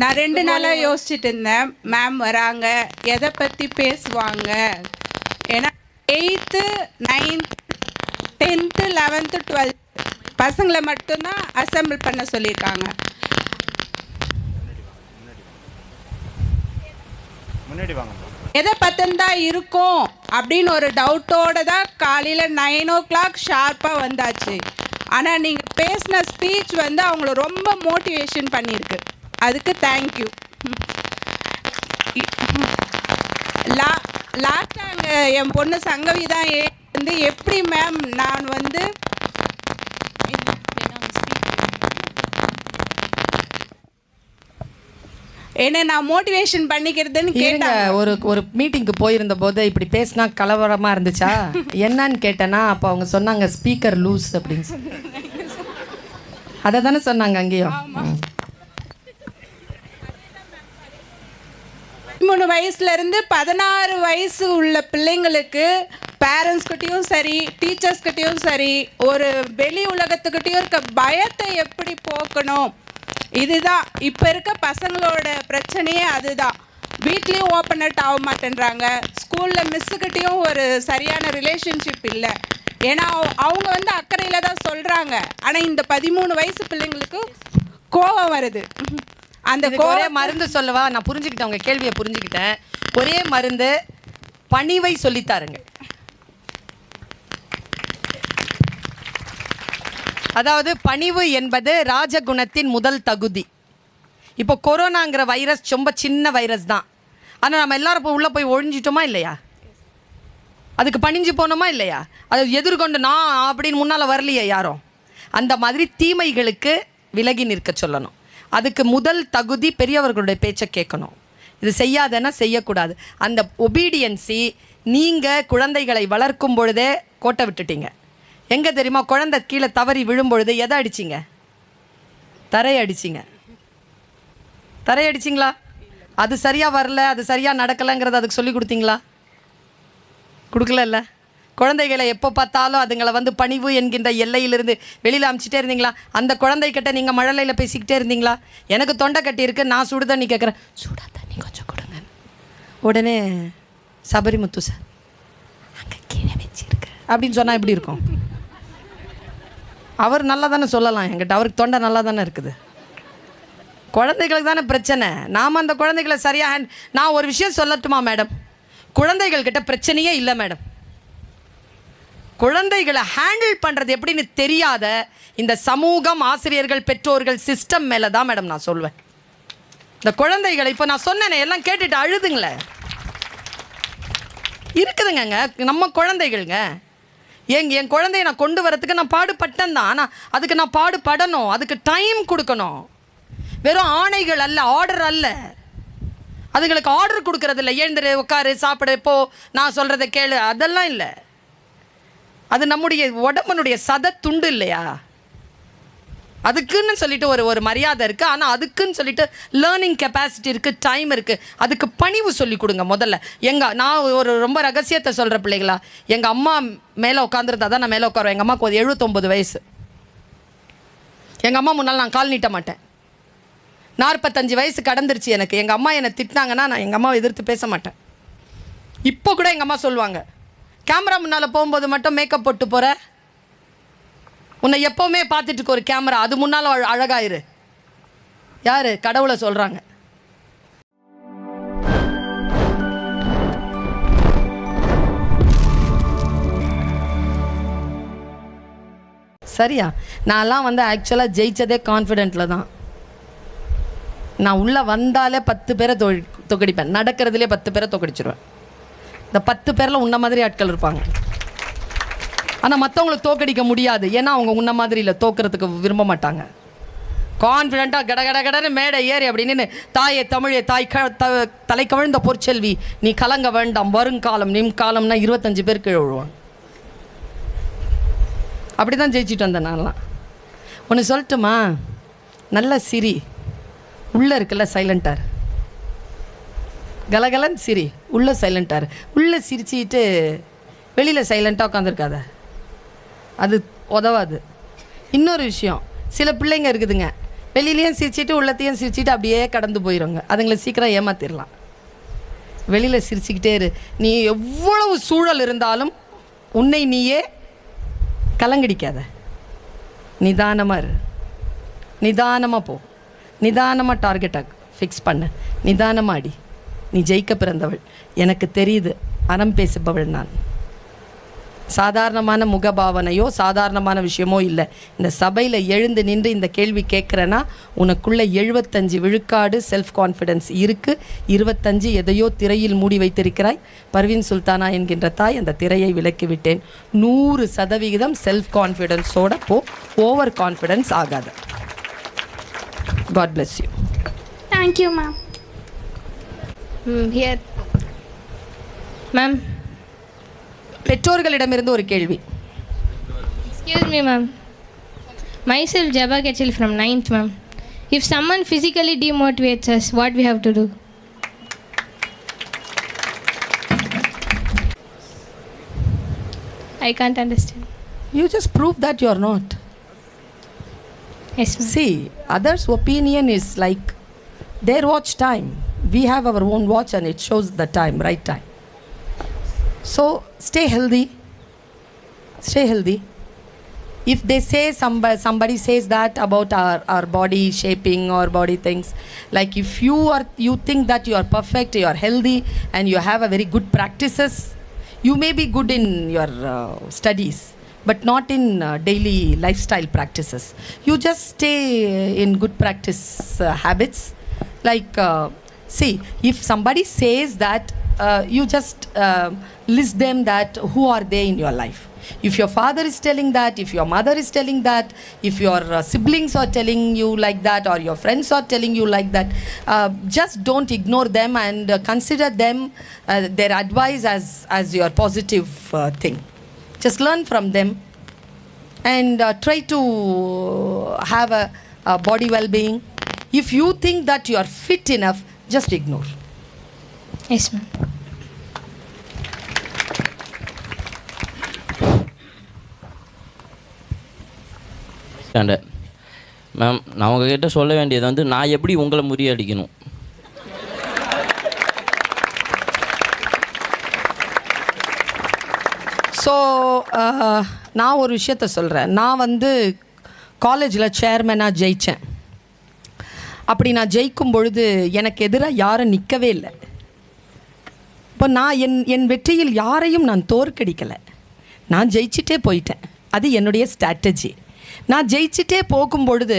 நான் ரெண்டு நாளாக யோசிச்சுட்டு இருந்தேன் மேம் வராங்க. எதை பற்றி பேசுவாங்க? ஏன்னா eighth ninth tenth eleventh twelfth பசங்களை மட்டும்தான் அசெம்பிள் பண்ண சொல்லியிருக்காங்க. முன்னாடி வாங்க எதை பத்தந்தா இருக்கும் அப்படின்னு ஒரு டவுட்டோட தான் காலையில் நைன் ஓ கிளாக் ஷார்ப்பாக வந்தாச்சு. ஆனால் நீங்கள் பேசின ஸ்பீச் வந்து அவங்கள ரொம்ப மோட்டிவேஷன் பண்ணியிருக்கு. அதுக்கு தேங்க்யூ லா லாஸ்ட்டாக அங்கே என் பொண்ணு சங்கவி தான் வந்து எப்படி மேம் நான் வந்து என்ன நான் மோட்டிவேஷன் பண்ணிக்கிறதுன்னு கேட்டாங்க. ஒரு ஒரு மீட்டிங்க்கு போயிருந்த போது இப்படி பேசினா கலவரமா இருந்துச்சா? என்னன்னு கேட்டேன்னா அப்போ அவங்க சொன்னாங்க ஸ்பீக்கர் லூஸ் அப்படின்னு சொல்லி. அதை தானே சொன்னாங்க அங்கேயும்? மூணு வயசுலேருந்து பதினாறு வயசு உள்ள பிள்ளைங்களுக்கு பேரண்ட்ஸ்கிட்டையும் சரி டீச்சர்ஸ்கிட்டையும் சரி ஒரு வெளி உலகத்துக்கிட்டையும் இருக்க பயத்தை எப்படி போக்கணும்? இதுதான். இப்போ இருக்க பசங்களோட பிரச்சனையே அதுதான். வீட்லேயும் அட் ஆக மாட்டேன்றாங்க. ஸ்கூலில் மிஸ்ஸுக்கிட்டேயும் ஒரு சரியான ரிலேஷன்ஷிப் இல்லை. ஏன்னா அவங்க வந்து அக்கறையில் தான் சொல்கிறாங்க ஆனால் இந்த பதிமூணு வயசு பிள்ளைங்களுக்கு கோபம் வருது. அந்த ஒரே மருந்து சொல்லவா? நான் புரிஞ்சுக்கிட்டேன் உங்க கேள்வியை புரிஞ்சுக்கிட்டேன். ஒரே மருந்து பணிவை சொல்லித்தாருங்க அதாவது பணிவு என்பது ராஜகுணத்தின் முதல் தகுதி. இப்போ கொரோனாங்கிற வைரஸ் ரொம்ப சின்ன வைரஸ் தான். ஆனால் நம்ம எல்லாரும் இப்போ உள்ளே போய் ஒழிஞ்சிட்டோமா இல்லையா? அதுக்கு பணிஞ்சு போனோமா இல்லையா? அதை எதிர்கொண்டு நான் அப்படின்னு முன்னால் வரலையே யாரும் அந்த மாதிரி தீமைகளுக்கு விலகி நிற்க சொல்லணும். அதுக்கு முதல் தகுதி பெரியவர்களுடைய பேச்சை கேட்கணும். இது செய்யாதன்னா செய்யக்கூடாது. அந்த ஒபீடியன்ஸி நீங்கள் குழந்தைகளை வளர்க்கும் பொழுதே கோட்டை விட்டுட்டீங்க. எங்கே தெரியுமா? குழந்தை கீழே தவறி விழும்பொழுது எதை அடிச்சிங்க? தரையை அடிச்சிங்க தரையை அடிச்சிங்களா அது சரியாக வரல அது சரியாக நடக்கலைங்கிறத அதுக்கு சொல்லி கொடுத்தீங்களா? கொடுக்கலல்ல? குழந்தைகளை எப்போ பார்த்தாலும் அதுங்களை வந்து பணிவு என்கின்ற எல்லையிலிருந்து வெளியில் அமிச்சிட்டே இருந்தீங்களா? அந்த குழந்தைகிட்ட நீங்கள் மழலையில் பேசிக்கிட்டே இருந்தீங்களா? எனக்கு தொண்டை கட்டியிருக்கு நான் சுடு தண்ணி கேட்குறேன் சூடா தண்ணி கொஞ்சம் கொடுங்க. உடனே சபரிமுத்து சார் அங்கே கீழே வச்சிருக்கு அப்படின்னு சொன்னால் எப்படி இருக்கும்? அவர் நல்லா தானே சொல்லலாம் என்கிட்ட. அவருக்கு தொண்டை நல்லா தானே இருக்குது. குழந்தைகளுக்கு தானே பிரச்சனை. நாம் அந்த குழந்தைகளை சரியாக நான் ஒரு விஷயம் சொல்லட்டுமா மேடம்? குழந்தைகள் கிட்ட பிரச்சனையே இல்லை மேடம். குழந்தைகளை ஹேண்டில் பண்ணுறது எப்படின்னு தெரியாத இந்த சமூகம் ஆசிரியர்கள் பெற்றோர்கள் சிஸ்டம் மேலே தான் மேடம் நான் சொல்வேன். இந்த குழந்தைகளை இப்போ நான் சொன்னேனே எல்லாம் கேட்டுட்டு அழுதுங்களே. இருக்குதுங்க நம்ம குழந்தைகள்ங்க. எங் என் குழந்தைய நான் கொண்டு வரத்துக்கு நான் பாடுபட்டேன் தான். ஆனால் அதுக்கு நான் பாடுபடணும். அதுக்கு டைம் கொடுக்கணும். வெறும் ஆணைகள் அல்ல ஆர்டர் அல்ல. அதுங்களுக்கு ஆர்டர் கொடுக்கறதில்ல. எழுந்துரு உட்காரு சாப்பிடு போ. நான் சொல்கிறத கேளு. அதெல்லாம் இல்லை. அது நம்முடைய உடம்பனுடைய சத துண்டு இல்லையா? அதுக்குன்னு சொல்லிட்டு ஒரு ஒரு மரியாதை இருக்குது ஆனால் அதுக்குன்னு சொல்லிட்டு லேர்னிங் கெப்பாசிட்டி இருக்குது டைம் இருக்குது அதுக்கு பணிவு சொல்லி கொடுங்க முதல்ல. எங்கள் நான் ஒரு ரொம்ப ரகசியத்தை சொல்கிற பிள்ளைகளா. எங்கள் அம்மா மேலே உட்காந்துருந்தா தான் நான் மேலே உட்காருவேன். எங்கள் அம்மாவுக்கு ஒரு எழுபத்தொம்பது வயசு. எங்கள் அம்மா முன்னால் நான் கால் நீட்ட மாட்டேன். நாற்பத்தஞ்சு வயசு கடந்துருச்சு எனக்கு. எங்கள் அம்மா என்னை திட்டினாங்கன்னா நான் எங்கள் அம்மாவை எதிர்த்து பேச மாட்டேன். இப்போ கூட எங்கள் அம்மா சொல்லுவாங்க கேமரா முன்னால் போகும்போது மட்டும் மேக்கப் போட்டு போகிற உன்னை எப்போவுமே பார்த்துட்டு ஒரு கேமரா. அது முன்னால் அழ- அழகாயிரு. யார்? கடவுளை சொல்கிறாங்க சரியா? நான்லாம் வந்து ஆக்சுவலாக ஜெயிச்சதே கான்ஃபிடென்ட்டில் தான். நான் உள்ளே வந்தாலே பத்து பேரை தொ தொகடிப்பேன். நடக்கிறதுலே பத்து பேரை தொகடிச்சிருவேன். இந்த பத்து பேரில் உன்ன மாதிரி ஆட்கள் இருப்பாங்க. ஆனால் மற்றவங்களை தோக்கடிக்க முடியாது. ஏன்னா அவங்க உன்ன மாதிரி இல்லை தோக்கிறதுக்கு விரும்ப மாட்டாங்க. கான்ஃபிடண்ட்டாக கட கட கடன்னு மேடை ஏறி அப்படின்னு தாயே தமிழே தாய் க த தலை கவிழ்ந்த பொற்செல்வி நீ கலங்க வேண்டாம் வருங்காலம் நிம் காலம்னா இருபத்தஞ்சு பேர் கீழே விழுவாங்க. அப்படி தான் ஜெயிச்சிட்டு வந்தேன் நான்லாம். ஒன்று சொல்லட்டுமா? நல்ல சிரி. உள்ளே இருக்குல்ல சைலண்டார் கலகலன்னு சிரி. உள்ளே சைலண்டார் உள்ளே சிரிச்சிட்டு வெளியில் சைலண்ட்டாக உட்காந்துருக்காத அது உதவாது. இன்னொரு விஷயம். சில பிள்ளைங்க இருக்குதுங்க. வெளியிலையும் சிரிச்சிட்டு உள்ளத்தையும் சிரிச்சிட்டு அப்படியே கடந்து போயிடுங்க அதுங்களை சீக்கிரம் ஏமாத்திடலாம் வெளியில் சிரிச்சுக்கிட்டே இரு. நீ எவ்வளவு சூழல் இருந்தாலும் உன்னை நீயே கலங்கடிக்காத. நிதானமாக இரு. நிதானமாக போ. நிதானமாக டார்கெட்டை ஃபிக்ஸ் பண்ணு. நிதானமாக அடி. நீ ஜெயிக்க பிறந்தவள். எனக்கு தெரியுது அறம் பேசுபவள் நான். சாதாரணமான முகபாவனையோ சாதாரணமான விஷயமோ இல்லை. இந்த சபையில் எழுந்து நின்று இந்த கேள்வி கேட்குறேன்னா உனக்குள்ளே எழுபத்தஞ்சு விழுக்காடு செல்ஃப் கான்ஃபிடென்ஸ் இருக்குது இருபத்தஞ்சு எதையோ திரையில் மூடி வைத்திருக்கிறாய். பர்வீன் சுல்தானா என்கின்ற தாய் அந்த திரையை விலக்கிவிட்டேன் நூறு சதவிகிதம் செல்ஃப் கான்ஃபிடென்ஸோட போ ஓவர் கான்ஃபிடென்ஸ் ஆகாது God bless you thank you ma'am ma'am. Mm, here. Ma'am, பெற்றோர்களிடமிருந்து ஒரு கேள்வி excuse me, ma'am. Myself, Jabba Ketchil from 9th, ma'am. If someone physically demotivates us, what we have to do? I can't understand. You just prove that you are not Yes, ma'am. See, others' opinion is like their watch time. We have our own watch and it shows the time, right time. So stay healthy. Stay healthy. If they say somebody, somebody says that about our, our body shaping or body things, like if you are you think that you are perfect, you are healthy, and you have a very good practices, you may be good in your uh, studies but not in uh, daily lifestyle practices. You just stay in good practice uh, habits. Like, uh, see, if somebody says that, uh, you just uh, list them that who are they in your life. If your father is telling that, if your mother is telling that, if your uh, siblings are telling you like that, or your friends are telling you like that, uh, just don't ignore them and uh, consider them, uh, their advice as, as your positive thing just learn from them and try to have a, a body well-being if you think that you are fit enough just ignore. Yes, ma'am. Ma'am நான் உங்ககிட்ட சொல்ல வேண்டியது வந்து நான் எப்படி உங்களை முறியடிக்கணும்? So நான் ஒரு விஷயத்த சொல்கிறேன் நான் வந்து காலேஜில் சேர்மனாக ஜெயித்தேன் அப்படி நான் ஜெயிக்கும் பொழுது எனக்கு எதிராக யாரும் நிற்கவே இல்லை. இப்போ நான் என் என் வெற்றியில் யாரையும் நான் தோற்கடிக்கலை. நான் ஜெயிச்சிட்டே போயிட்டேன். அது என்னுடைய ஸ்ட்ராட்டஜி நான் ஜெயிச்சிட்டே போகும் பொழுது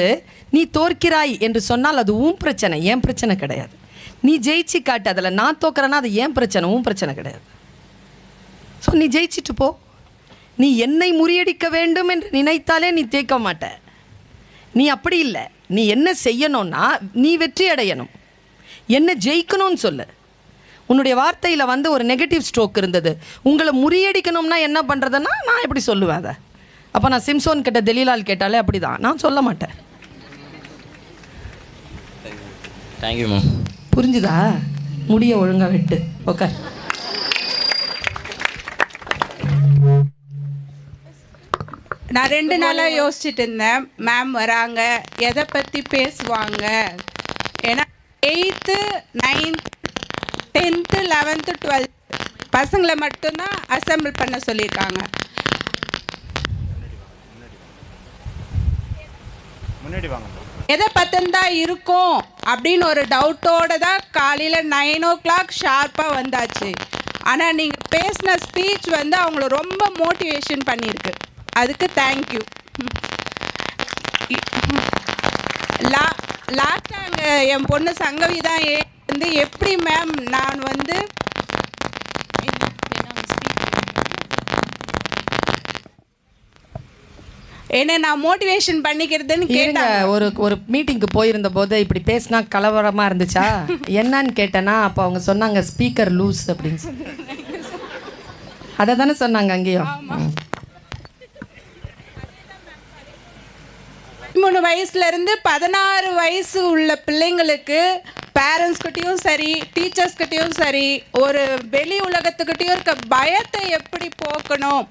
நீ தோற்கிறாய் என்று சொன்னால் அது உன் பிரச்சனை என் பிரச்சனை கிடையாது. நீ ஜெயிச்சு காட்டு அதில் நான் தோக்குறேன்னா அது ஏன் பிரச்சனை உன் பிரச்சனை கிடையாது. ஸோ நீ ஜெயிச்சிட்டு போ. நீ என்னை முறியடிக்க வேண்டும் என்று நினைத்தாலே நீ தேக்க மாட்ட. நீ அப்படி இல்லை. நீ என்ன செய்யணும்னா நீ வெற்றி அடையணும். என்ன ஜெயிக்கணும்னு சொல்லு. உன்னுடைய வார்த்தையில் வந்து ஒரு நெகட்டிவ் ஸ்ட்ரோக் இருந்தது. உங்களை முறியடிக்கணும்னா என்ன பண்ணுறதுன்னா நான் எப்படி சொல்லுவேன் அதை. அப்போ நான் சிம்சோன் கிட்ட தெலீலால் கேட்டாலே அப்படி தான் நான் சொல்ல மாட்டேன். தேங்க்யூ மேம் புரிஞ்சுதா? முடிய ஒழுங்கா வெட்டு. ஓகே நான் ரெண்டு நாளாக யோசிச்சுட்டு இருந்தேன் மேம் வராங்க. எதை பற்றி பேசுவாங்க? ஏன்னா eighth ninth tenth eleventh twelfth பசங்களை மட்டும்தான் அசெம்பிள் பண்ண சொல்லியிருக்காங்க. எதை பத்தந்தா இருக்கும் அப்படின்னு ஒரு டவுட்டோட தான் காலையில் நைன் ஓ கிளாக் ஷார்ப்பாக வந்தாச்சு. ஆனால் நீங்கள் பேசின ஸ்பீச் வந்து அவங்கள ரொம்ப மோட்டிவேஷன் பண்ணியிருக்கு. அதுக்கு தேங்க்யூ லா லாஸ்ட்டாக அங்கே என் பொண்ணு சங்கவி தான் வந்து எப்படி மேம் நான் வந்து என்ன நான் மோட்டிவேஷன் பண்ணிக்கிறதுன்னு கேட்டாங்க. ஒரு ஒரு மீட்டிங்க்கு போயிருந்த போது இப்படி பேசினா கலவரமா இருந்துச்சா? என்னன்னு கேட்டேன்னா அப்போ அவங்க சொன்னாங்க ஸ்பீக்கர் லூஸ் அப்படின்னு சொல்லி. அதை தானே சொன்னாங்க அங்கேயும்? மூணு வயசுலேருந்து பதினாறு வயசு உள்ள பிள்ளைங்களுக்கு பேரண்ட்ஸ்கிட்டையும் சரி டீச்சர்ஸ்கிட்டையும் சரி ஒரு வெளி உலகத்துக்கிட்டையும் இருக்க பயத்தை எப்படி போக்கணும்?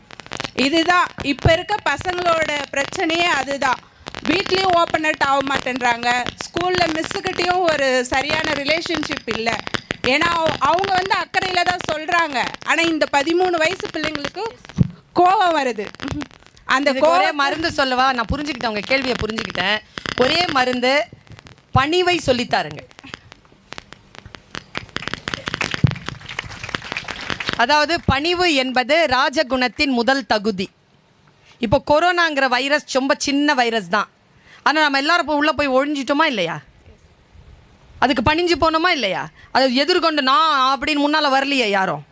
இதுதான். இப்போ இருக்க பசங்களோட பிரச்சனையே அதுதான். வீட்லேயும் அவுட் ஆக மாட்டேன்றாங்க. ஸ்கூலில் மிஸ்ஸுக்கிட்டேயும் ஒரு சரியான ரிலேஷன்ஷிப் இல்லை. ஏன்னா அவங்க வந்து அக்கறையில் தான் சொல்கிறாங்க ஆனால் இந்த பதிமூணு வயசு பிள்ளைங்களுக்கு கோபம் வருது. அந்த ஒரே மருந்து சொல்லவா? நான் புரிஞ்சுக்கிட்டேன் உங்க கேள்வியை புரிஞ்சுக்கிட்டேன். ஒரே மருந்து பணிவை சொல்லித்தாருங்க. அதாவது பணிவு என்பது ராஜகுணத்தின் முதல் தகுதி. இப்போ கொரோனாங்கிற வைரஸ் ரொம்ப சின்ன வைரஸ் தான். ஆனால் நம்ம எல்லாரும் இப்போ உள்ளே போய் ஒழிஞ்சிட்டோமா இல்லையா? அதுக்கு பணிஞ்சு போனோமா இல்லையா? அதை எதிர்கொண்டு நான் அப்படின்னு முன்னால் வரலையே யாரும்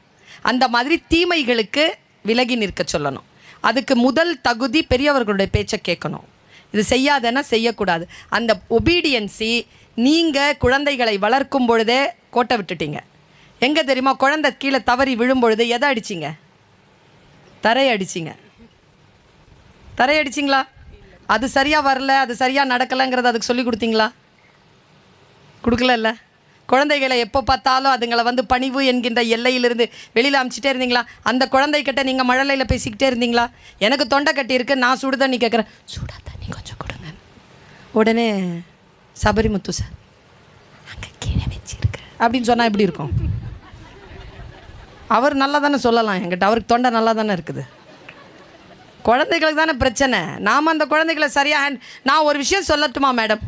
அந்த மாதிரி தீமைகளுக்கு விலகி நிற்க சொல்லணும். அதுக்கு முதல் தகுதி பெரியவர்களுடைய பேச்சை கேட்கணும். இது செய்யாதன்னா செய்யக்கூடாது. அந்த ஒபீடியன்ஸி நீங்கள் குழந்தைகளை வளர்க்கும் பொழுதே கோட்டை விட்டுட்டீங்க. எங்கே தெரியுமா? குழந்தை கீழே தவறி விழும்பொழுது எதை அடிச்சிங்க? தரையை அடிச்சிங்க. தரையை அடிச்சிங்களா? அது சரியாக வரல அது சரியாக நடக்கலைங்கிறத அதுக்கு சொல்லி கொடுத்தீங்களா? கொடுக்கலல்ல? குழந்தைகளை எப்போ பார்த்தாலும் அதுங்களை வந்து பணிவு என்கின்ற எல்லையிலிருந்து வெளியில் அமிச்சிட்டே இருந்தீங்களா? அந்த குழந்தைகிட்ட நீங்கள் மழலையில் பேசிக்கிட்டே இருந்தீங்களா? எனக்கு தொண்டை கட்டி இருக்கு நான் சுடு தண்ணி கேட்குறேன் சுடா தண்ணி கொஞ்சம் கொடுங்க. உடனே சபரிமுத்து சார் அங்கே கீழே வச்சிருக்க. அப்படின்னு சொன்னால் எப்படி இருக்கும்? அவர் நல்லா தானே சொல்லலாம் என்கிட்ட. அவருக்கு தொண்டை நல்லா தானே இருக்குது. குழந்தைகளுக்கு தானே பிரச்சனை. நாம் அந்த குழந்தைகளை சரியாக நான் ஒரு விஷயம் சொல்லட்டுமா மேடம்?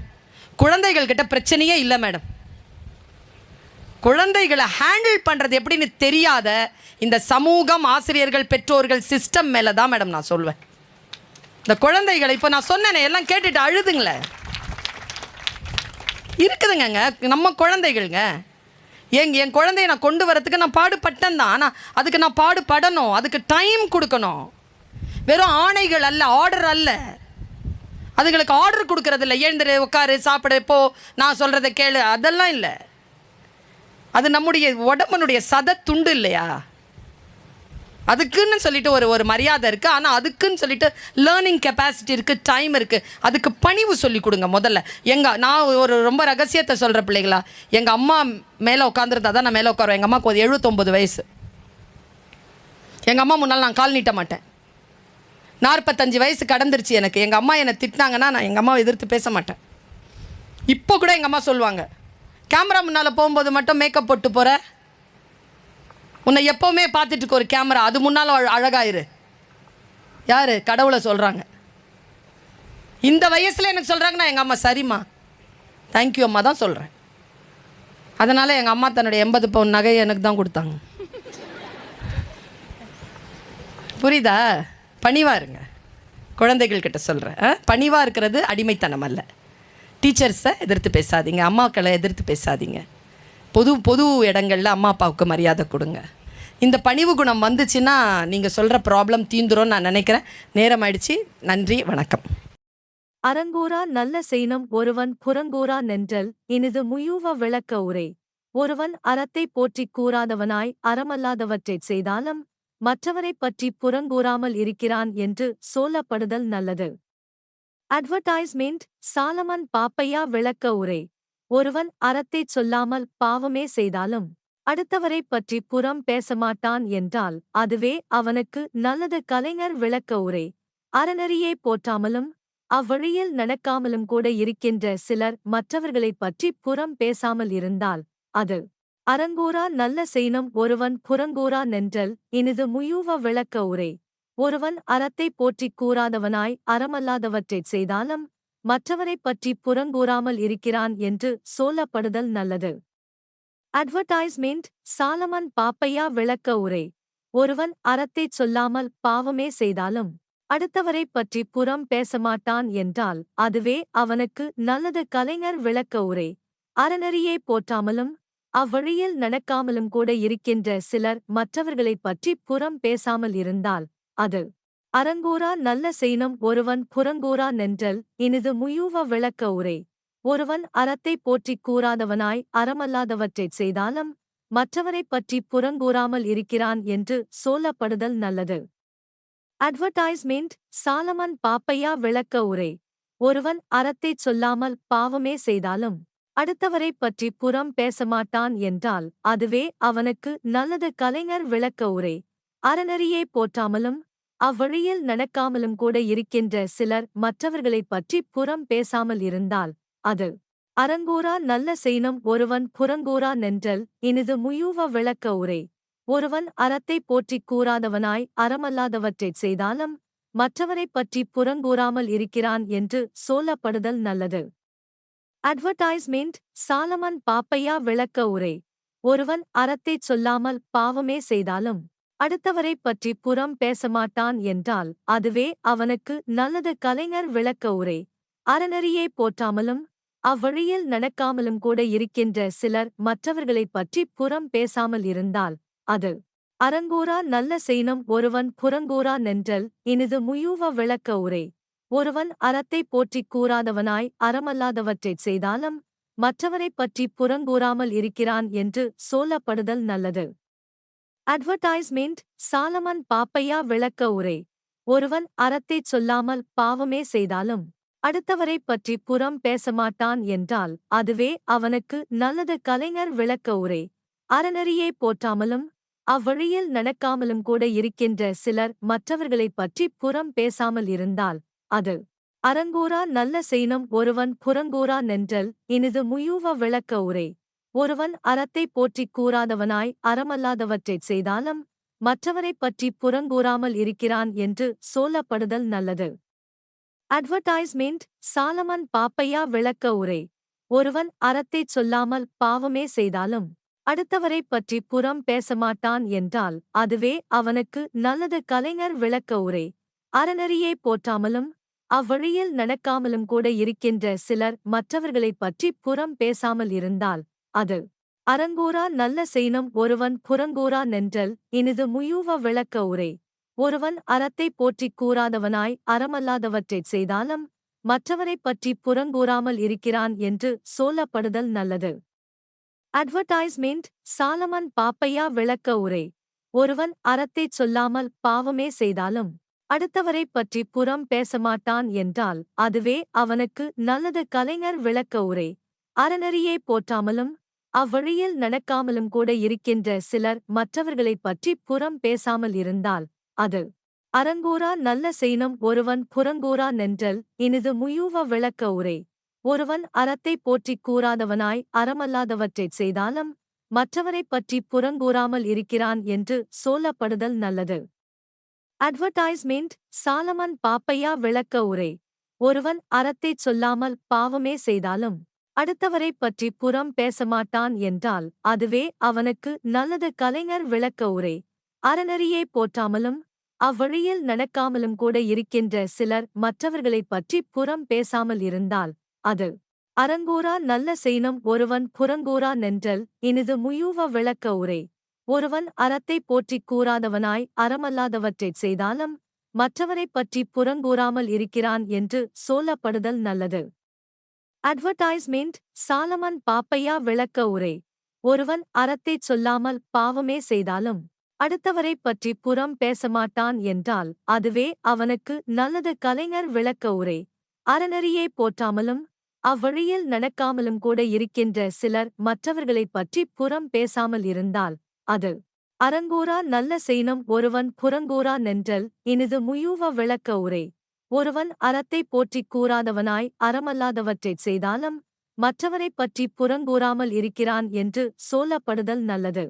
குழந்தைகள் கிட்ட பிரச்சனையே இல்லை மேடம். குழந்தைகளை ஹேண்டில் பண்ணுறது எப்படின்னு தெரியாத இந்த சமூகம் ஆசிரியர்கள் பெற்றோர்கள் சிஸ்டம் மேலே தான் மேடம் நான் சொல்வேன். இந்த குழந்தைகளை இப்போ நான் சொன்னேனே எல்லாம் கேட்டுட்டு அழுதுங்களே. இருக்குதுங்கங்க நம்ம குழந்தைகள்ங்க. எங்க என் குழந்தைய நான் கொண்டு வரதுக்கு நான் பாடுபட்டேன் தான். ஆனால் அதுக்கு நான் பாடுபடணும் அதுக்கு டைம் கொடுக்கணும். வெறும் ஆணைகள் அல்ல ஆர்டர் அல்ல. அதுங்களுக்கு ஆர்டர் கொடுக்கறதில்ல. எழுந்துரு உட்காரு சாப்பிடு போ நான் சொல்கிறத கேளு அதெல்லாம் இல்லை. அது நம்முடைய உடம்பனுடைய சத துண்டு இல்லையா? அதுக்குன்னு சொல்லிட்டு ஒரு ஒரு மரியாதை இருக்குது ஆனால் அதுக்குன்னு சொல்லிட்டு லேர்னிங் கெப்பாசிட்டி இருக்குது டைம் இருக்குது அதுக்கு பணிவு சொல்லி கொடுங்க முதல்ல. எங்கள் நான் ஒரு ரொம்ப ரகசியத்தை சொல்கிற பிள்ளைகளா. எங்கள் அம்மா மேலே உட்காந்துருந்தா தான் நான் மேலே உட்காருவேன். எங்கள் அம்மாவுக்கு ஒரு எழுபத்தொம்பது வயசு. எங்கள் அம்மா முன்னால் நான் கால் நீட்ட மாட்டேன். நாற்பத்தஞ்சு வயசு கடந்துருச்சு எனக்கு. எங்கள் அம்மா என்னை திட்டினாங்கன்னா நான் எங்கள் அம்மாவை எதிர்த்து பேச மாட்டேன். இப்போ கூட எங்கள் அம்மா சொல்லுவாங்க கேமரா முன்னால் போகும்போது மட்டும் மேக்கப் போட்டு போகிற உன்னை எப்போவுமே பார்த்துட்டு இருக்க ஒரு கேமரா. அது முன்னால் அழ அழகாயிரு. யார்? கடவுளை சொல்கிறாங்க இந்த வயசில் எனக்கு சொல்கிறாங்கன்னா எங்கள் அம்மா சரிம்மா. தேங்க்யூ அம்மா தான் சொல்கிறேன் அதனால் எங்கள் அம்மா தன்னுடைய எண்பது பவுன் நகையை எனக்கு தான் கொடுத்தாங்க. புரியுதா? பணிவாக இருங்க. குழந்தைகள் கிட்ட சொல்கிறேன் பணிவாக இருக்கிறது அடிமைத்தனம் அல்ல. டீச்சர்ஸை எதிர்த்து பேசாதீங்க அம்மாக்களை எதிர்த்து பேசாதீங்க. பொது பொது இடங்களில் அம்மா அப்பாவுக்கு மரியாதை கொடுங்க. இந்த பணிவு குணம் வந்துச்சுன்னா நீங்கள் சொல்கிற ப்ராப்ளம் தீந்துரும்னு நான் நினைக்கிறேன். நேரம் ஆயிடுச்சு நன்றி வணக்கம். அரங்கூரா நல்ல செய்னம் ஒருவன் புறங்கூரா நென்றல் இனிது முயூவ விளக்க உரை. ஒருவன் அறத்தைப் போற்றிக் கூறாதவனாய் அறமல்லாதவற்றைச் செய்தாலும் மற்றவரைப் பற்றி புறங்கூறாமல் இருக்கிறான் என்று சொல்லப்படுதல் நல்லது. அட்வர்டைஸ்மெண்ட் சாலமன் பாப்பையா விளக்க உரை. ஒருவன் அறத்தைச் சொல்லாமல் பாவமே செய்தாலும் அடுத்தவரைப் பற்றி புறம் பேசமாட்டான் என்றால் அதுவே அவனுக்கு நல்லது கலைஞர் விளக்க உரை. அறநெறியை போற்றாமலும் அவ்வழியில் நடக்காமலும் கூட இருக்கின்ற சிலர் மற்றவர்களைப் பற்றி புறம் பேசாமல் இருந்தால் அது அரங்கூரா நல்ல செய்னம் ஒருவன் புறங்கூரா நென்றல் இனிது முயூவ விளக்க உரை. ஒருவன் அறத்தைப் போற்றிக் கூறாதவனாய் அறமல்லாதவற்றைச் செய்தாலும் மற்றவரைப் பற்றி புறங்கூறாமல் இருக்கிறான் என்று சொல்லப்படுதல் நல்லது. அட்வர்டைஸ்மெண்ட் சாலமன் பாப்பையா விளக்க உரை. ஒருவன் அறத்தைச் சொல்லாமல் பாவமே செய்தாலும் அடுத்தவரைப் பற்றி புறம் பேசமாட்டான் என்றால் அதுவே அவனுக்கு நல்லது. கலைஞர் விளக்க உரை. அறநெறியே போற்றாமலும் அவ்வழியில் நடக்காமலும் கூட இருக்கின்ற சிலர் மற்றவர்களைப் பற்றி புறம் பேசாமல் இருந்தால் அது அரங்கூரா நல்ல செய்னம் ஒருவன் புறங்கூரா நென்றல் இனிது முயூவ விளக்க உரை. ஒருவன் அறத்தைப் போற்றிக் கூறாதவனாய் அறமல்லாதவற்றைச் செய்தாலும் மற்றவரைப் பற்றி புறங்கூறாமல் இருக்கிறான் என்று சொல்லப்படுதல் நல்லது. அட்வர்டைஸ்மெண்ட் சாலமன் பாப்பையா விளக்க உரை. ஒருவன் அறத்தைச் சொல்லாமல் பாவமே செய்தாலும் அடுத்தவரைப் பற்றி புறம் பேசமாட்டான் என்றால் அதுவே அவனுக்கு நல்லது கலைஞர் விளக்க உரை. அறநெறியை போற்றாமலும் அவ்வழியில் நடக்காமலும் கூட இருக்கின்ற சிலர் மற்றவர்களைப் பற்றி புறம் பேசாமல் இருந்தால் அது அரங்கூரா நல்ல செய்னும் ஒருவன் புறங்கூரா நென்றல் இனிது முயூவ விளக்க உரை. ஒருவன் அறத்தைப் போற்றிக் கூறாதவனாய் அறமல்லாதவற்றைச் செய்தாலும் மற்றவரைப் பற்றி புறங்கூறாமல் இருக்கிறான் என்று சொல்லப்படுதல் நல்லது. அட்வர்டைஸ்மெண்ட் சாலமன் பாப்பையா விளக்க உரை. ஒருவன் அறத்தைச் சொல்லாமல் பாவமே செய்தாலும் அடுத்தவரைப் பற்றி புறம் பேசமாட்டான் என்றால் அதுவே அவனுக்கு நல்லது கலைஞர் விளக்க உரை. அறநெறியை போற்றாமலும் அவ்வழியில் நடக்காமலும் கூட இருக்கின்ற சிலர் மற்றவர்களைப் பற்றி புறம் பேசாமல் இருந்தால் அது அரங்கூரா நல்ல செய்னும் ஒருவன் புறங்கூரா நென்றல் இனிது முயூவ விளக்க உரை. ஒருவன் அறத்தைப் போற்றிக் கூறாதவனாய் அறமல்லாதவற்றைச் செய்தாலும் மற்றவரைப் பற்றி புறங்கூறாமல் இருக்கிறான் என்று சொல்லப்படுதல் நல்லது. அட்வர்டைஸ்மெண்ட் சாலமன் பாப்பையா விளக்க உரை. ஒருவன் அறத்தைச் சொல்லாமல் பாவமே செய்தாலும் அடுத்தவரைப் பற்றி புறம் பேசமாட்டான் என்றால் அதுவே அவனுக்கு நல்லது கலைஞர் விளக்க உரை. அறநெறியை போற்றாமலும் அவ்வழியில் நடக்காமலும் கூட இருக்கின்ற சிலர் மற்றவர்களைப் பற்றி புறம் பேசாமல் இருந்தால் அது அரங்கூரா நல்ல செய்னம் ஒருவன் புறங்கூரா நென்றல் இனிது முயூவ விளக்க உரை. ஒருவன் அறத்தைப் போற்றிக் கூறாதவனாய் அறமல்லாதவற்றைச் செய்தாலும் மற்றவரைப் பற்றி புறங்கூறாமல் இருக்கிறான் என்று சொல்லப்படுதல் நல்லது. அட்வர்டைஸ்மெண்ட் சாலமன் பாப்பையா விளக்க உரை. ஒருவன் அறத்தைச் சொல்லாமல் பாவமே செய்தாலும் அடுத்தவரைப் பற்றி புறம் பேசமாட்டான் என்றால் அதுவே அவனுக்கு நல்லது கலைஞர் விளக்க உரை. அறநெறியை போற்றாமலும் அவ்வழியில் நடக்காமலும் கூட இருக்கின்ற சிலர் மற்றவர்களைப் பற்றி புறம் பேசாமல் இருந்தால் அது அரங்கூரா நல்ல செய்னும் ஒருவன் புறங்கூரா நென்றல் இனிது முயூவ விளக்க உரை. ஒருவன் அறத்தைப் போற்றிக் கூறாதவனாய் அறமல்லாதவற்றைச் செய்தாலும் மற்றவரைப் பற்றி புறங்கூறாமல் இருக்கிறான் என்று சொல்லப்படுதல் நல்லது. அட்வர்டைஸ்மெண்ட் சாலமன் பாப்பையா விளக்க உரை. ஒருவன் அறத்தைச் சொல்லாமல் பாவமே செய்தாலும் அடுத்தவரைப் பற்றி புறம் பேசமாட்டான் என்றால் அதுவே அவனுக்கு நல்லது கலைஞர் விளக்க உரை. அறநெறியை போற்றாமலும் அவ்வழியில் நடக்காமலும் கூட இருக்கின்ற சிலர் மற்றவர்களைப் பற்றி புறம் பேசாமல் இருந்தால் அது அரங்கூரா நல்ல செய்னம் ஒருவன் புறங்கூரா நென்றல் இனிது முயூவ விளக்க உரை. ஒருவன் அறத்தைப் போற்றிக் கூறாதவனாய் அறமல்லாதவற்றைச் செய்தாலும் மற்றவரைப் பற்றி புறங்கூறாமல் இருக்கிறான் என்று சொல்லப்படுதல் நல்லது. அட்வர்டைஸ்மெண்ட் சாலமன் பாப்பையா விளக்க உரை. ஒருவன் அறத்தைச் சொல்லாமல் பாவமே செய்தாலும் அடுத்தவரைப் பற்றி புறம் பேசமாட்டான் என்றால் அதுவே அவனுக்கு நல்லது கலைஞர் விளக்க உரை. அறநெறியை போற்றாமலும் அவ்வழியில் நடக்காமலும் கூட இருக்கின்ற சிலர் மற்றவர்களைப் பற்றி புறம் பேசாமல் இருந்தால் அது அரங்கூரா நல்ல செய்னும் ஒருவன் புறங்கூரா நென்றல் இனிது முயூவ விளக்க உரை. ஒருவன் அறத்தைப் போற்றிக் கூறாதவனாய் அறமல்லாதவற்றைச் செய்தாலும் மற்றவரைப் பற்றி புறங்கூறாமல் இருக்கிறான் என்று சொல்லப்படுதல் நல்லது. அட்வர்டைஸ்மெண்ட் சாலமன் பாப்பையா விளக்க உரை. ஒருவன் அறத்தைச் சொல்லாமல் பாவமே செய்தாலும் அடுத்தவரைப் பற்றி புறம் பேசமாட்டான் என்றால் அதுவே அவனுக்கு நல்லது கலைஞர் விளக்க உரை. அறநெறியை போற்றாமலும் அவ்வழியில் நடக்காமலும் கூட இருக்கின்ற சிலர் மற்றவர்களைப் பற்றி புறம் பேசாமல் இருந்தால் அது அரங்கூரா நல்ல செய்னும் ஒருவன் புறங்கூரா நென்றல் இனிது முயூவ விளக்க உரை. ஒருவன் அறத்தைப் போற்றிக் கூறாதவனாய் அறமல்லாதவற்றைச் செய்தாலும் மற்றவரைப் பற்றி புறங்கூறாமல் இருக்கிறான் என்று சொல்லப்படுதல் நல்லது.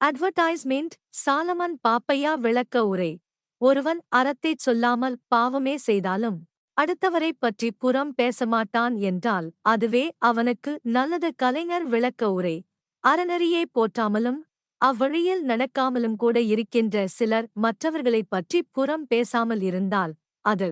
அட்வர்டைஸ்மெண்ட் சாலமன் பாப்பையா விளக்க உரை. ஒருவன் அறத்தைச் சொல்லாமல் பாவமே செய்தாலும் அடுத்தவரைப் பற்றி புறம் பேசமாட்டான் என்றால் அதுவே அவனுக்கு நல்லது கலைஞர் விளக்க உரை. அறநெறியை போற்றாமலும் அவ்வழியில் நடக்காமலும் கூட இருக்கின்ற சிலர் மற்றவர்களைப் பற்றி புறம் பேசாமல் இருந்தால் அது.